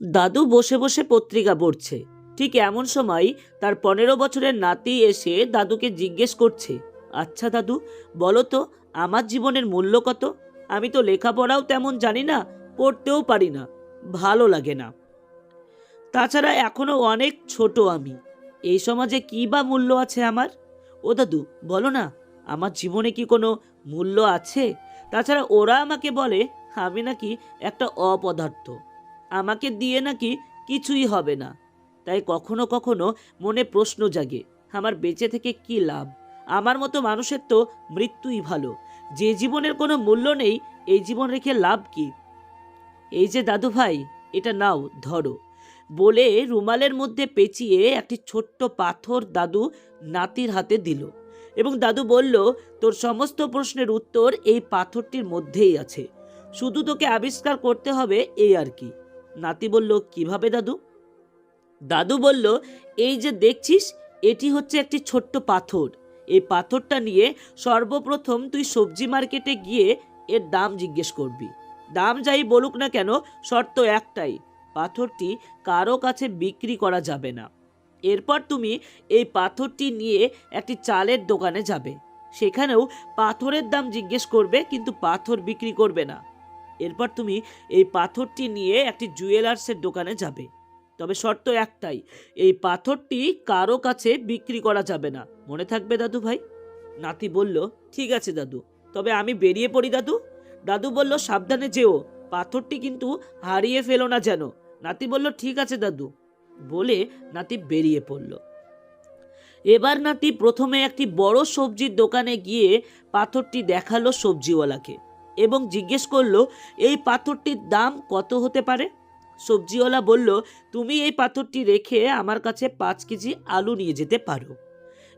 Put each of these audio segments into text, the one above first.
দাদু বসে বসে পত্রিকা পড়ছে। ঠিক এমন সময় তার পনেরো বছরের নাতি এসে দাদুকে জিজ্ঞেস করছে আচ্ছা দাদু, বলো তো, আমার জীবনের মূল্য কত? আমি তো লেখাপড়াও তেমন জানি না, পড়তেও পারি না, ভালো লাগে না। তাছাড়া এখনও অনেক ছোট আমি, এই সমাজে কী বা মূল্য আছে আমার? ও দাদু, বলো না, আমার জীবনে কি কোনো মূল্য আছে? তাছাড়া ওরা আমাকে বলে, আমি নাকি একটা অপদার্থ। আমাকে দিয়ে নাকি কিছুই হবে না। তাই কখনো কখনো মনে প্রশ্ন জাগে, আমার বেঁচে থেকে কি লাভ? আমার মতো মানুষের তো মৃত্যুই ভালো। যে জীবনের কোনো মূল্য নেই, এই জীবন রেখে লাভ কি? এই যে দাদু ভাই, এটা নাও, ধরো। বলে রুমালের মধ্যে পেঁচিয়ে একটি ছোট্ট পাথর দাদু নাতির হাতে দিল এবং দাদু বলল, তোর সমস্ত প্রশ্নের উত্তর এই পাথরটির মধ্যেই আছে। শুধু তোকে আবিষ্কার করতে হবে এই আর কি। নাতি বলল, কীভাবে দাদু? দাদু বলল, এই যে দেখছিস, এটি হচ্ছে একটি ছোট্ট পাথর। এই পাথরটা নিয়ে সর্বপ্রথম তুই সবজি মার্কেটে গিয়ে এর দাম জিজ্ঞেস করবি। দাম যাই বলুক না কেন, শর্ত একটাই, পাথরটি কারও কাছে বিক্রি করা যাবে না। এরপর তুমি এই পাথরটি নিয়ে একটি চালের দোকানে যাবে। সেখানেও পাথরের দাম জিজ্ঞেস করবে, কিন্তু পাথর বিক্রি করবে না। এরপর তুমি এই পাথরটি নিয়ে একটি জুয়েলার্সের দোকানে যাবে। তবে শর্ত একটাই, এই পাথরটি কারও কাছে বিক্রি করা যাবে না। মনে থাকবে দাদু ভাই? নাতি বলল, ঠিক আছে দাদু, তবে আমি বেরিয়ে পড়ি দাদু। দাদু বলল, সাবধানে যেও, পাথরটি কিন্তু হারিয়ে ফেলো না যেন। নাতি বলল, ঠিক আছে দাদু। বলে নাতি বেরিয়ে পড়ল। এবার নাতি প্রথমে একটি বড় সবজির দোকানে গিয়ে পাথরটি দেখাল সবজিওয়ালাকে। এবং জিজ্ঞেস করল, এই পাথরটির দাম কত হতে পারে? সবজিওয়ালা বলল, তুমি এই পাথরটি রেখে আমার কাছে পাঁচ কেজি আলু নিয়ে যেতে পারো।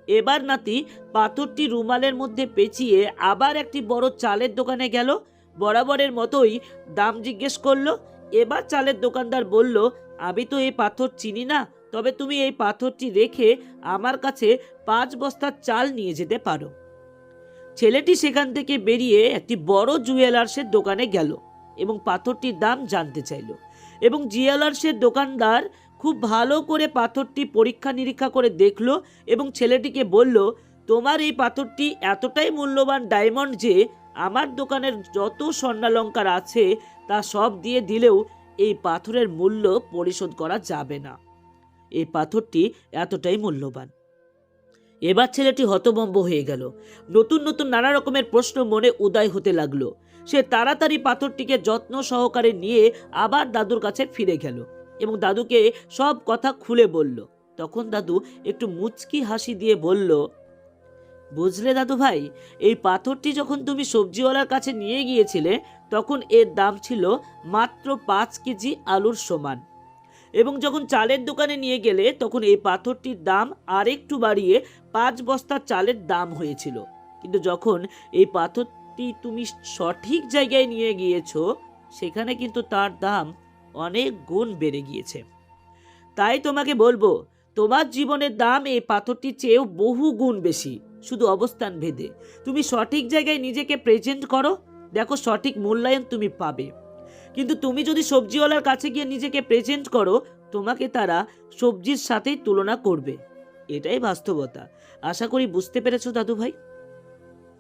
এবার নাতি পাথরটি রুমালের মধ্যে পেঁচিয়ে আবার একটি বড় চালের দোকানে গেল। বরাবরের মতোই দাম জিজ্ঞেস করল। এবার চালের দোকানদার বলল, আমি তো এই পাথর চিনি না, তবে তুমি এই পাথরটি রেখে আমার কাছে পাঁচ বস্তা চাল নিয়ে যেতে পারো। ছেলেটি সেখান থেকে বেরিয়ে একটি বড় জুয়েলার্সের দোকানে গেল এবং পাথরটির দাম জানতে চাইল। এবং জুয়েলার্সের দোকানদার খুব ভালো করে পাথরটি পরীক্ষা নিরীক্ষা করে দেখল এবং ছেলেটিকে বলল, তোমার এই পাথরটি এতটাই মূল্যবান ডায়মন্ড যে আমার দোকানের যত স্বর্ণালঙ্কার আছে তা সব দিয়ে দিলেও এই পাথরের মূল্য পরিশোধ করা যাবে না। এই পাথরটি এতটাই মূল্যবান। এবার ছেলেটি হতবম্ব হয়ে গেল। নতুন নতুন নানা রকমের প্রশ্ন মনে উদয় হতে লাগল। সে তাড়াতাড়ি পাথরটিকে যত্ন সহকারে নিয়ে আবার দাদুর কাছে ফিরে গেল এবং দাদুকে সব কথা খুলে বলল। তখন দাদু একটু মুচকি হাসি দিয়ে বলল, বুঝলে দাদু ভাই এই পাথরটি যখন তুমি সবজিওয়ালার কাছে নিয়ে গিয়েছিলে, তখন এর দাম ছিল মাত্র পাঁচ কেজি আলুর সমান। এবং যখন চালের দোকানে নিয়ে গেলে তখন এই পাথরটির দাম আরেকটু বাড়িয়ে পাঁচ বস্তা চালের দাম হয়েছিল। কিন্তু যখন এই পাথরটি তুমি সঠিক জায়গায় নিয়ে গিয়েছো, সেখানে কিন্তু তার দাম অনেক গুণ বেড়ে গিয়েছে। তাই তোমাকে বলব, তোমার জীবনের দাম এই পাথরটির চেয়েও বহু গুণ বেশি, শুধু অবস্থান ভেদে। তুমি সঠিক জায়গায় নিজেকে প্রেজেন্ট করো, দেখো সঠিক মূল্যায়ন তুমি পাবে। কিন্তু তুমি যদি সবজিওয়ালার কাছে গিয়ে নিজেকে প্রেজেন্ট করো, তোমাকে তারা সবজির সাথেই তুলনা করবে। এটাই বাস্তবতা। আশা করি বুঝতে পেরেছ দাদু ভাই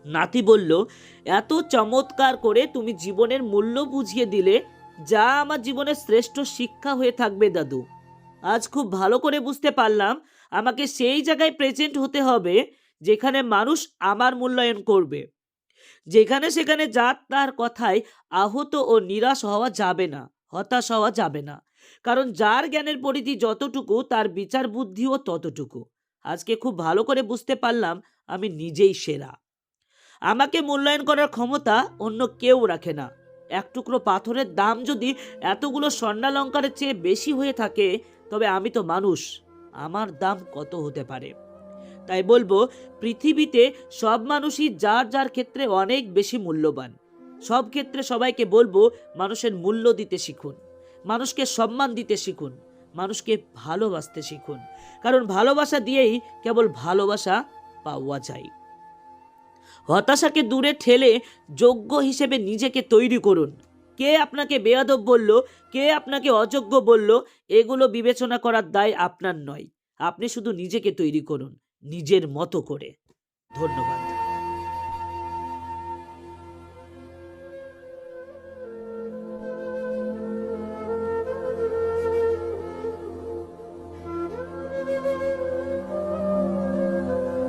নাতি বলল, এত চমৎকার করে তুমি জীবনের মূল্য বুঝিয়ে দিলে, যা আমার জীবনের শ্রেষ্ঠ শিক্ষা হয়ে থাকবে দাদু। আজ খুব ভালো করে বুঝতে পারলাম, আমাকে সেই জায়গায় প্রেজেন্ট হতে হবে, যেখানে মানুষ আমার মূল্যায়ন করবে। যেখানে সেখানে যার তার কথায় আহত ও নিরাশ হওয়া যাবে না, হতাশ হওয়া যাবে না। কারণ যার জ্ঞানের পরিধি যতটুকু, তার বিচার বুদ্ধিও ততটুকু। আজকে খুব ভালো করে বুঝতে পারলাম, আমি নিজেই সেরা। আমাকে মূল্যায়ন করার ক্ষমতা অন্য কেউ রাখে না। এক টুকরো পাথরের দাম যদি এতগুলো স্বর্ণালঙ্কারের চেয়ে বেশি হয়ে থাকে, তবে আমি তো মানুষ, আমার দাম কত হতে পারে? তাই বলব, পৃথিবীতে সব মানুষই যার যার ক্ষেত্রে অনেক বেশি মূল্যবান। সব ক্ষেত্রে সবাইকে বলব, মানুষের মূল্য দিতে শিখুন, মানুষকে সম্মান দিতে শিখুন, মানুষকে ভালোবাসতে শিখুন। কারণ ভালোবাসা দিয়েই কেবল ভালোবাসা পাওয়া যায়। হতাশাকে দূরে ঠেলে যোগ্য হিসেবে নিজেকে তৈরি করুন। কে আপনাকে বেয়াদব বলল, কে আপনাকে অযোগ্য বলল, এগুলো বিবেচনা করার দায় আপনার নয়। আপনি শুধু নিজেকে তৈরি করুন। নিজের মতো করে। ধন্যবাদ।